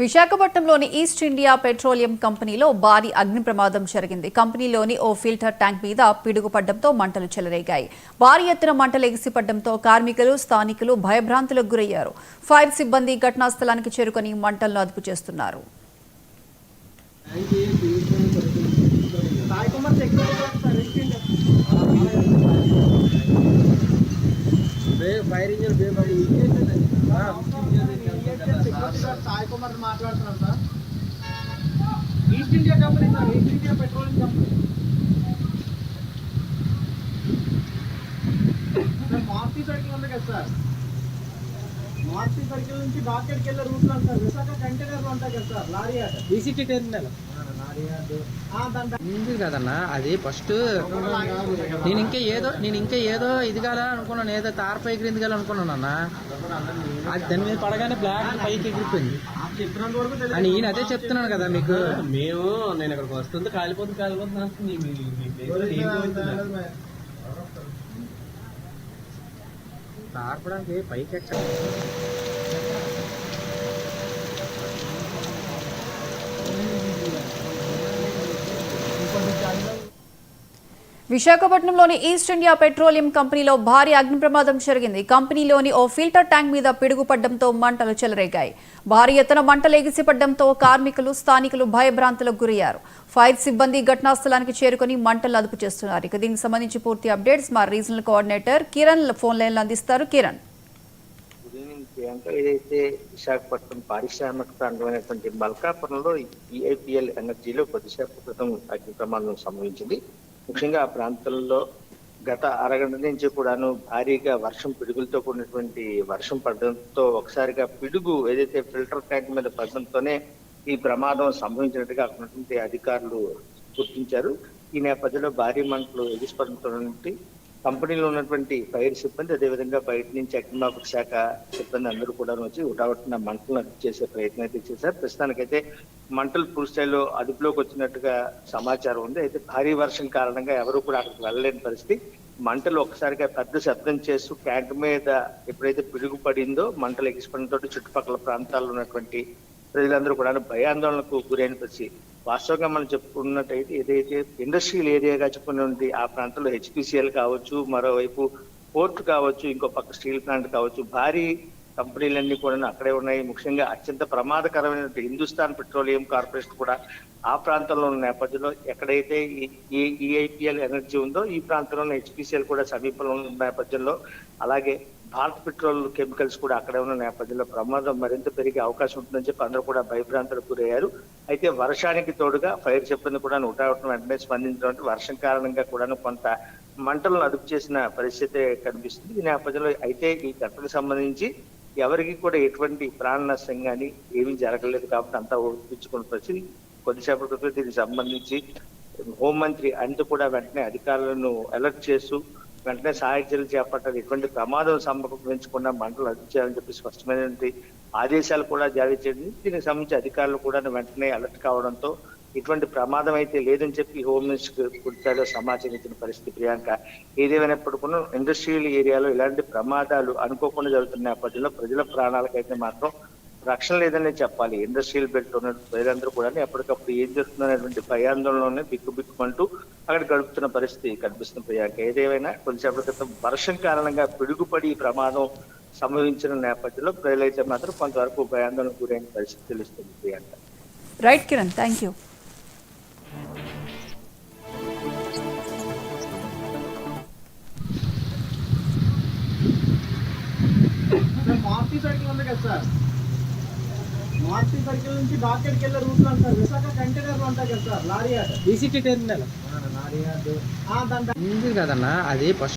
విశాఖపట్నంలోని east India petroleum కంపెనీలో భారీ అగ్ని ప్రమాదం జరిగింది. కంపెనీలోని ఓ ఫిల్టర్ ట్యాంక్ మీద పిడుగుపడ్డంతో మంటలు చెలరేగాయి. భారీ ఎత్తున మంటలు ఎగిసిపడ్డంతో కార్మికులు స్థానికులు భయభ్రాంతులకు గురయ్యారు. ఫైర్ సిబ్బంది ఘటనా స్థలానికి చేరుకొని మంటలను అదుపు చేస్తున్నారు. ఫైర్ ఇంజన్ బే సాయి కుమార్ మాట్లాడుతున్నాను sir East India company sir East India petroleum company sir Maruti circle ఉంది కదా సార్ మారుతి సర్కిల్ నుంచి డాక్టర్కి వెళ్ళే రూట్లో సార్ విశాఖ కంటైనర్లు ఉంటాయి కదా సార్ లారీ ఆట ఈసీటీ టెర్మినల్. ఉంది కదన్నా అది ఫస్ట్ నేను ఇంకా ఏదో నేను ఇంకా ఏదో ఇది కదా అనుకున్నాను ఏదో తార పైకి ఎగిరింది కదా అనుకున్నాను అన్న అది దాని మీద పడగానే బ్లాక్ పైకి ఎగిరిపోయింది. అని ఈయన అదే చెప్తున్నాను కదా మీకు మేము నేను ఇక్కడికి వస్తుంది కాలిపోతుంది కాలిపోతుంది? తారపడానికి పైకి ఎక్క విశాఖపట్నంలోని ఈస్ట్ ఇండియా పెట్రోలియం కంపెనీలో భారీ అగ్ని ప్రమాదం జరిగింది. కంపెనీలోని ఓ ఫిల్టర్ ట్యాంక్ మీద పిడుగుపడ్డంతో మంటలు చెలరేగాయి. భారీ ఎత్తున మంటలు ఎగిసిపడ్డంతో కార్మికులు స్థానికులు భయభ్రాంతులకు గురయ్యారు. ఫైర్ సిబ్బంది ఘటనా స్థలానికి చేరుకొని మంటలు అదుపు చేస్తున్నారు. ఇక దీనికి సంబంధించి పూర్తి అప్డేట్స్ మా రీజనల్ కోఆర్డినేటర్ కిరణ్ ఫోన్ లైన్లో అందిస్తారు. కిరణ్. ఏదైతే విశాఖపట్నం పారిశ్రామిక ప్రాంతమైనటువంటి మల్కాపురంలో ఈఐపిఎల్ ఎనర్జీలో కొద్దిసేపు క్రితం అగ్ని ప్రమాదం సంభవించింది. ముఖ్యంగా ఆ ప్రాంతంలో గత అరగంట నుంచి కూడాను భారీగా వర్షం పిడుగులతో కూడినటువంటి వర్షం పడడంతో ఒకసారిగా పిడుగు ఏదైతే ఫిల్టర్ ట్యాంక్ మీద పడడంతోనే ఈ ప్రమాదం సంభవించినట్టుగా అక్కడ అధికారులు గుర్తించారు. ఈ నేపథ్యంలో భారీ మంటలు ఎగిసిపడంతో కంపెనీలో ఉన్నటువంటి ఫైర్ సిబ్బంది అదేవిధంగా బయట నుంచి అగ్నిమాపక శాఖ సిబ్బంది అందరూ కూడా వచ్చి ఉటావట్టిన మంటలను అదుపు చేసే ప్రయత్నం అయితే చేశారు. ప్రస్తుతానికైతే మంటలు పూర్తి స్థాయిలో అదుపులోకి వచ్చినట్టుగా సమాచారం ఉంది. అయితే భారీ వర్షం కారణంగా ఎవరు కూడా అక్కడికి వెళ్ళలేని పరిస్థితి. మంటలు ఒక్కసారిగా పెద్ద శబ్దం చేస్తూ ట్యాంక్ మీద ఎప్పుడైతే పిడుగు పడిందో మంటలు ఎగిసిపడంతో చుట్టుపక్కల ప్రాంతాల్లో ఉన్నటువంటి ప్రజలందరూ కూడా భయాందోళనకు గురైన పరిస్థితి. వాస్తవంగా మనం చెప్పుకున్నట్టయితే ఏదైతే ఇండస్ట్రియల్ ఏరియాగా చెప్పుకున్నటువంటి ఆ ప్రాంతంలో హెచ్పిసిఎల్ కావచ్చు మరోవైపు పోర్ట్ కావచ్చు ఇంకో పక్క స్టీల్ ప్లాంట్ కావచ్చు భారీ కంపెనీలన్నీ కూడా అక్కడే ఉన్నాయి. ముఖ్యంగా అత్యంత ప్రమాదకరమైన హిందుస్థాన్ పెట్రోలియం కార్పొరేషన్ కూడా ఆ ప్రాంతంలో ఉన్న నేపథ్యంలో ఎక్కడైతే ఈ ఈఐపిఎల్ ఎనర్జీ ఉందో ఈ ప్రాంతంలో హెచ్పిసిఎల్ కూడా సమీపంలో ఉన్న నేపథ్యంలో అలాగే భారత్ పెట్రోల్ కెమికల్స్ కూడా అక్కడే ఉన్న నేపథ్యంలో ప్రమాదం మరింత పెరిగే అవకాశం ఉంటుందని చెప్పి అందరూ కూడా భయభ్రాంతులకు గురయ్యారు. అయితే వర్షానికి తోడుగా ఫైర్ సిబ్బంది కూడా నూట వెంటనే స్పందించడం వర్షం కారణంగా కూడా కొంత మంటలను అదుపు చేసిన పరిస్థితి కనిపిస్తుంది. ఈ నేపథ్యంలో అయితే ఈ ఘటనకు సంబంధించి ఎవరికి కూడా ఎటువంటి ప్రాణ నష్టం కానీ ఏమీ జరగలేదు కాబట్టి అంతా ఓపించుకున్న పరిస్థితి. కొద్దిసేపటి క్రితం దీనికి సంబంధించి హోంమంత్రి అంటూ కూడా వెంటనే అధికారులను అలర్ట్ చేస్తూ వెంటనే సహాయ చర్యలు చేపట్టాలి ఎటువంటి ప్రమాదం సంభవించకుండా మంటలు అదుపు చేయాలని చెప్పి స్పష్టమైనటువంటి ఆదేశాలు కూడా జారీ చేయడం. దీనికి సంబంధించి అధికారులు కూడా వెంటనే అలర్ట్ కావడంతో ఇటువంటి ప్రమాదం అయితే లేదని చెప్పి హోమ్ మినిస్టర్ కుర్తాలో సమాచారం ఇచ్చిన పరిస్థితి ప్రియాంక. ఏదేమైనప్పటికీ ఇండస్ట్రియల్ ఏరియాలో ఇలాంటి ప్రమాదాలు అనుకోకుండా జరుగుతున్న నేపథ్యంలో ప్రజల ప్రాణాలకైతే మాత్రం రక్షణ లేదని చెప్పాలి. ఇండస్ట్రియల్ బెల్ట్ ఉన్న ప్రజలందరూ కూడా ఎప్పటికప్పుడు ఏం జరుగుతుందనేటువంటి భయాందోళనలోనే బిక్కుబిక్కుమంటూ అక్కడ గడుపుతున్న పరిస్థితి కనిపిస్తుంది ప్రియాంక. ఏదేమైనా కొంచెంసేపటి క్రితం వర్షం కారణంగా పిడుగుపడి ప్రమాదం సంభవించిన నేపథ్యంలో ప్రజలైతే మాత్రం కొంతవరకు భయాందోళన గురైన పరిస్థితి తెలుస్తుంది Priyanka. Right Kiran thank you Maruti circle ఉంది కదా సార్? మారుతి సర్కిల్ నుంచి డాక్టర్కి వెళ్ళే రూట్లో సార్ విశాఖ కంటైనర్లు ఉంటాయి కదా సార్ లారీ ఆట. ECT terminal. ఆ, దాని బ్యాక్ ఉంది కదన్నా అది ఫస్ట్